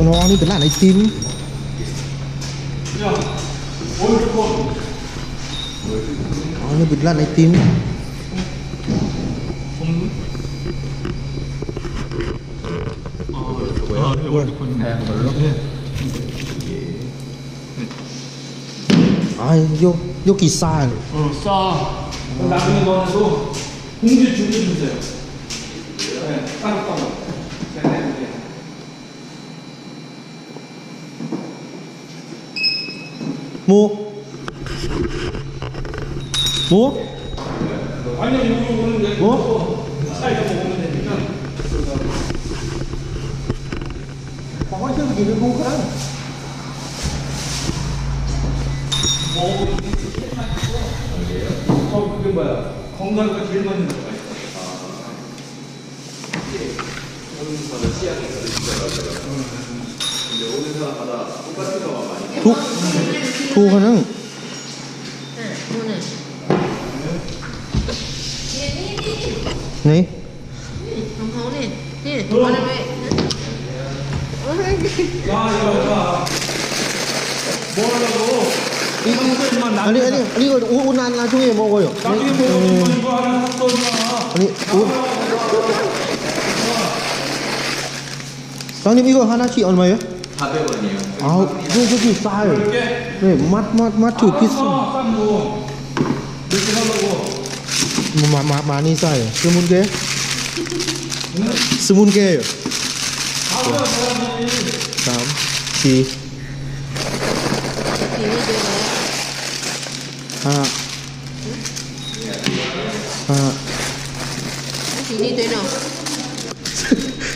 còn nó đi cái làn này tím nó như bịt làn này tím 아 요, 여기 쌀. 어, 쌀. 나중에 넣어서 공주 thế. 뭐? 뭐? 아니 이거 모르는데 뭐? 사이다 먹으면 방아쇠도 되게 공간 어, 그게 뭐야? 건강가 제일 많이 들어가 아, 이게 모든 거는 씨앗에서 진짜 맞아. 도, 도화는 네. 아니 아니 아니 이거 오, 오늘 나중에 먹어요. 나중에 네. 먹으면 음. 이거 하나 샀 아니 오. 장님 이거 하나씩 얼마예요? านาชิออนไหมอ่ะ 400원이에요. เอาโยโยกิซ่าเลย 이렇게 นี่มัดมัดมัดถูกพิซซ่า 아, 싼 거. 이렇게 하려고. มามามานี่ใส่สมุนเกสมุนเกอยู่ 하루에 사람이 สามสี่ สีนี่เจอแล้ว ห้าห้า สีนี่เจอเนาะ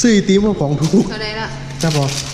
ซื้อไอติมมาของถูก เท่าไรละ ครับผมนี่ก็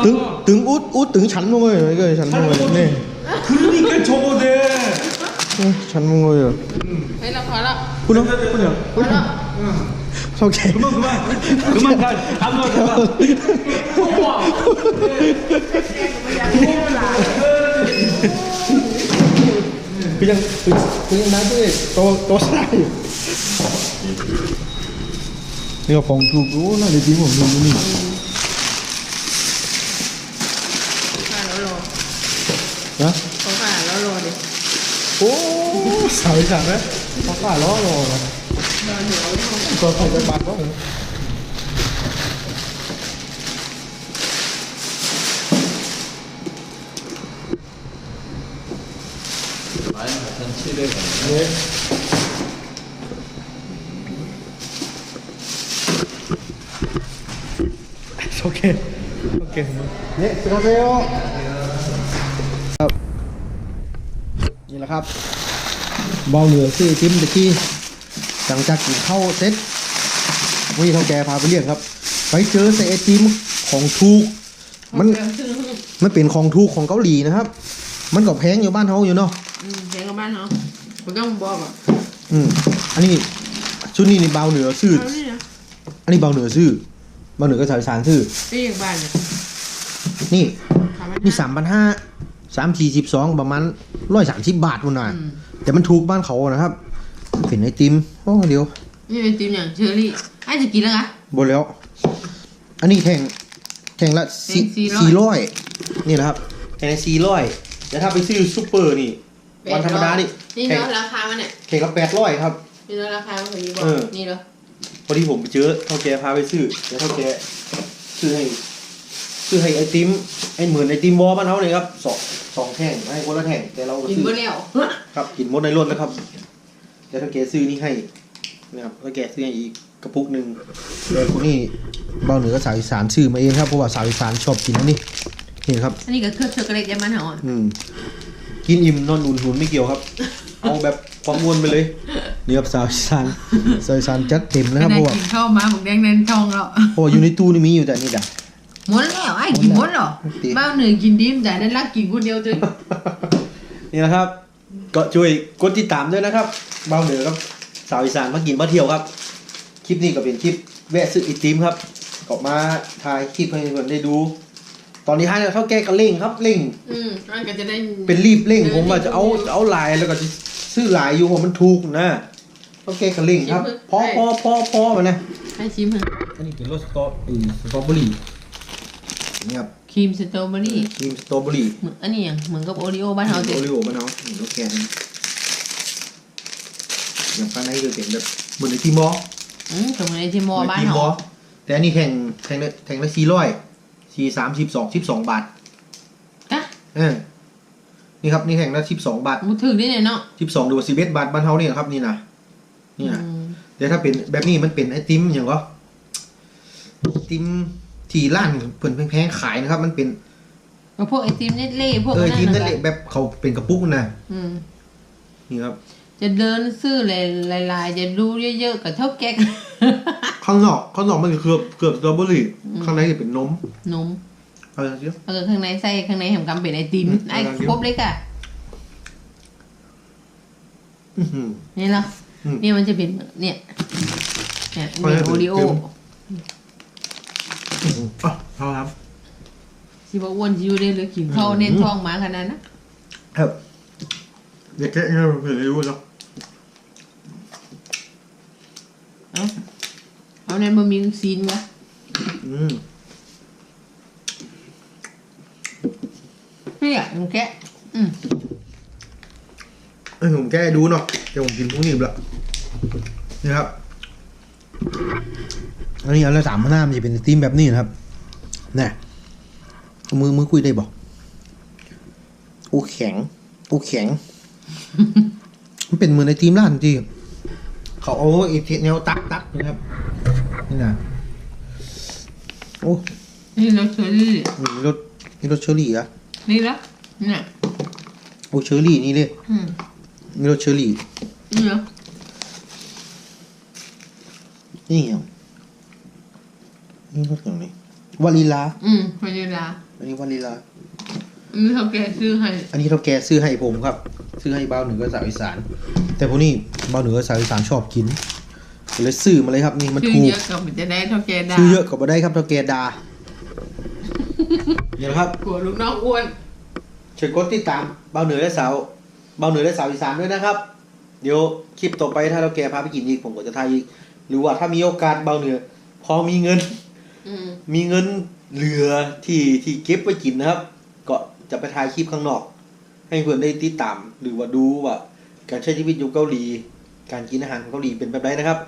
한꺼번에 다 사. 등, 등, 옷, 옷, 등 잔 먹어요. 이거 잔 먹어요. 네. 그러니까 저거 돼. 네, 잔 먹어요. เฮ้ยเราพอละ คุณน้องคุณน้อง พอละ โอเค 그만 그만. 그만 가. 안 가. 그만. คือยังคือคือยังน้ำด้วยโตโตใช่นี่ก็ของถูกรู้นะเดี๋ยวจริงผมดูนี่ นะเขาข้าแล้วรอดิโอ้สายจัดนะเขาฝ่าล้อรอนะ นี่แหละครับเบาเหนือซื้อไอติมตะกี้หลังจากกินข้าวเสร็จวันนี้เท่าแกพาไปเรียกครับ ไปเจอใส่ไอติมของถูก มันมันเป็นของถูกของเกาหลีนะครับ มันก็แพงอยู่บ้านเขาอยู่เนาะอืมแพงกับบ้านเขาผมต้องบอกอะอืมอันนี้ชุดนี้นี่เบาเหนือซื้อเอานี่นะอันนี้เบาเหนือซื้อเบาเหนือก็สายสารซื้อไปอย่างบ้านเนี่ยนี่ถามนี่สามพันห้า สามสี่สิบสองประมาณร้อยสามสิบบาทมันน่ะอืมแต่มันถูกบ้านเขานะครับเป็นไอติมโอ้เดี๋ยวนี่เป็นติมอย่างเชอรี่ไอ้จะกินแล้วคะบนแล้ว อันนี้แข่งแข่งละสี่แข่ง400สี่ร้อยนี่นะครับแข่งละสี่ร้อยแต่ถ้าไปซื้อซูเปอร์นี่วันธรรมดานี่นี่แข่งเนาะราคามันเนี่ยแข่งละแปดร้อยครับนี่เนาะราคามันพอดีบอกเออนี่เหรอพอดีผมไปเจอเท่าแกพาไปซื้อเดี๋ยวเท่าแกซื้อให้ซื้อให้ไอติมไอเหมือนไอติมบอบ้านเขาเลยครับสอง สองแท่งให้คนละแท่งแต่เราก็กินซื้อไปแล้วครับกินหมดในรถแล้วครับเดี๋ยวเท่าแกซื้อนี่ให้นะครับเท่าแกซื้อให้อีกกระปุกหนึ่งแต่คนนี้เบาเหนือก็สาวอีสานซื้อมาเองครับเพราะว่าสาวอีสานชอบกินอันนี้นี่ครับ อันนี้ก็เครื่องช็อกโกแลตยามันเหรออืมกินอิ่มนอนอุ่นหุ่นไม่เกี่ยวครับ เอาแบบความอ้วนไปเลยเนี่ครับสาวอีสานสาวอีสานจัดเต็มนะขครับนาเพดราะว่ากินข้าวมาหมึกแดงแน่นช่องแล้ว เพราะว่าอยู่ในตู้นี่มีอยู่แต่นี่ด่ะ หมดแล้วไอ้กินหมดเหรอหมดแล้วบ้าเหนื่อยกินดิมแต่ได้รักกินคนเดียวจ้ะนี่นะครับ ก็ช่วยกดติดตามด้วยนะครับเบาเหนือครับสาวอีสานมากินมาเที่ยวครับ คลิปนี้ก็เป็นคลิปแวะซื้อไอติมครับก็มาถ่ายคลิปให้เพื่อนได้ดู ตอนนี้ให้เท่าแก่ก็เร่งครับเร่ง อืมมันก็จะได้เป็นรีบเร่งผมว่าจะเอาจะเอาลายแล้วก็จะซื้อลายอยู่เพราะมันถูกนะเท่าแก่ก็เร่งครับพอพอพอพอมานะให้ชิมฮะอันนี้เป็นรสสตรออือสตรอเบอรี่ นี่ครับครีมสตรอเบอรี่ครีมสตรอเบอรี่เหมือนอันนี้อย่างเหมือนกับโอริโอบ้านเราโอเด็ดริโอมะนาวนี่รสแกนอย่างข้างในคือเป็นแบบเหมือนในทีมออืมตรงในที่มอบ้านทีมเราอแต่อันนี้แข่งแข่งละแข่งละสี่ร้อยสี่สามสิบสองสิบสองบาทกะเออนี่ครับนี่แข่งละสิบสองบาทมูถึงได้เนี่ยเนาะสิบสองหรือว่าสิบเอ็ดบาทบ้านเฮานี่นะครับนี่นะนี่นะอืมแต่ถ้าเป็นแบบนี้มันเป็นไอติมอย่างก็ไอติม ที่ร้านเพิ่นแพงๆขายนะครับ มันเป็นก็พวกไอติมเนตเล่พวกเออไอติมนั่นแหแหละละแบบเขาเป็นกระปุกนะอืมนี่ครับ จะเดินซื้อหลายๆจะดูเยอะๆกับเท่าแก๊กข้างนอกข้างนอกมันคือเกือบเกือบสตรอเบอรี่ข้างในจะเป็นนมนมเอาอย่างเดียวแล้วก็ข้างในไส้ข้างในแหมกำเป็นไอติมอืมไอ้เอาละครบเลยค่ะอื้อหือนี่เหรออืมเนี่ยมันจะเป็นเนี่ยเนี่ยเอาละเป็นโอริโอเต็ม อื้อหืออะเอาครับ สิบ่อ้วนจิวได้หรือกินข้าวเน้นท้องหมาขนาดนั้นนะครับ เด็กแค่นี้เราเพิ่งรู้แล้วเอาเอาเน้นบะหมี่ซีนวะอืมนี่อะมันแกะอืมเออผมแก้ดูเนาะเดี๋ยวผมกินพวกนี้ละนี่ครับ อันนี้อันละสามพันห้ามันจะเป็นไอติมแบบนี้นะครับนี่เอามือมือคุยได้บอกอูแข็งอูแข็ง มันเป็นเหมือนไอติมร้านจริงเขาเอาไอเทแนวตักตักนะครับ นี่นะโอ้นี่รสเชอรี่มีรสมีรสเชอร์รี่อะนี่ละเนี่ยโอ้เชอร์รี่นี่เลยอืมมีรสเชอร์รี่นี่เหรอนี่ยังนี่รส อย่างไรวานิลา อืมวานิลาอันนี้วานิลา อันนี้เขาแกะซื้อให้อันนี้เท่าแกซื้อให้ผมครับ ซื้อให้บ้าวเหนือกับสาวอีสาน แต่พวกนี้บ้าวเหนือกับสาวอีสานชอบกินก็เลยซื้อมาเลยครับ นี่มันซื้อถูกเยอะกับมันจะได้เท่าแกดาซื้อเยอะก็บ่ได้ครับเท่าแกดาเนี่ยนะครับ กลัวลูกน้องอ้วนช่วยกดติดตามบ้าวเหนือและสาวบ้าวเหนือและสาวอีสานด้วยนะครับ เดี๋ยวคลิปต่อไปถ้าเราแกพาไปกินอีกผมก็จะถ่ายอีก หรือว่าถ้ามีโอกาสบ้าวเหนือ พอมีเงินอื มีเงินเหลือที่ที่เก็บไว้กินนะครับ ก็จะไปถ่ายคลิปข้างนอก ให้เพื่อนได้ติดตามหรือว่าดูว่า การใช้ชีวิตอยู่เกาหลี การกินอาหารของเกาหลีเป็นแบบไหนนะครับ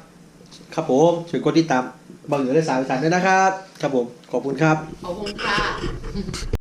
ครับผมช่วยกดติดตามบังเหนือและสาวอีสานด้วยนะครับ ครับผมขอบคุณครับ ขอบคุณค่ะ